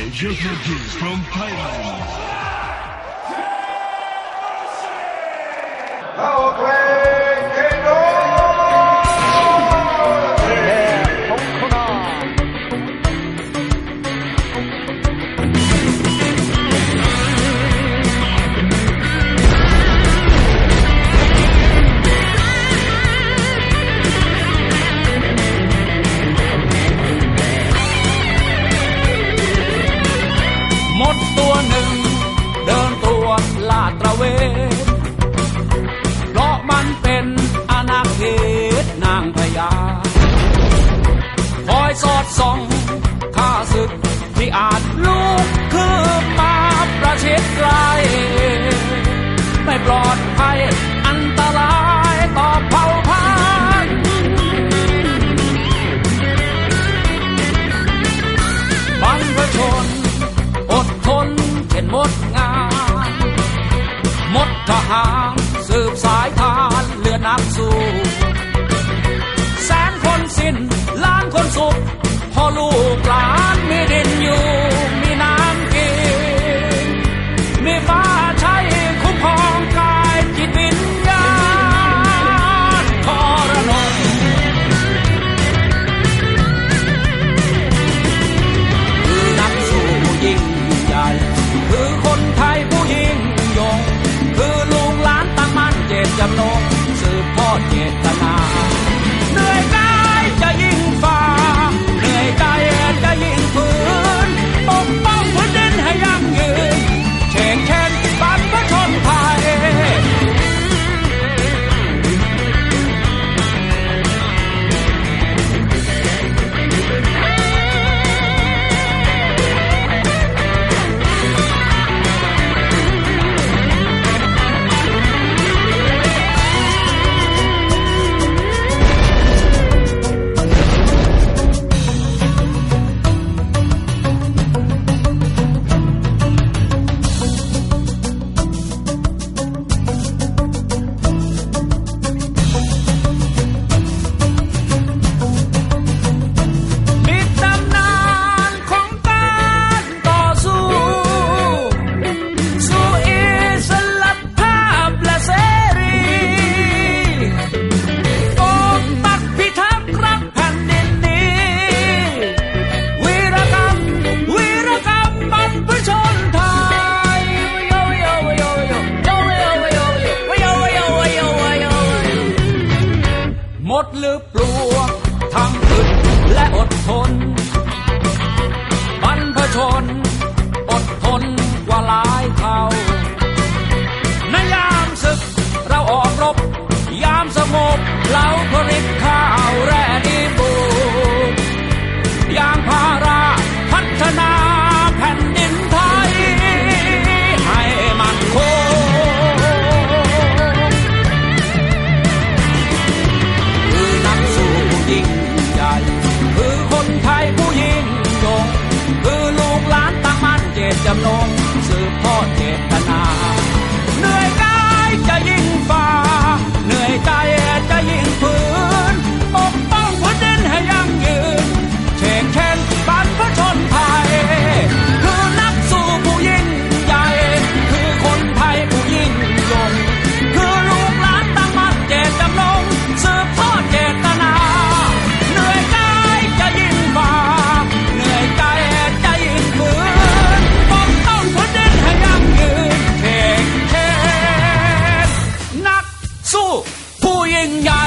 is Yusuf from Thailand. ตัวหนึ่ง เดินตรวจลาดตระเวน เพราะมันเป็นอาณาเขตนางพญาคอยสอดส่อง หางสืบสายทานเลือนักสู้แสนคนสิ้นล้านคนสุขพอลูกหลาน corazón. จำนง Singing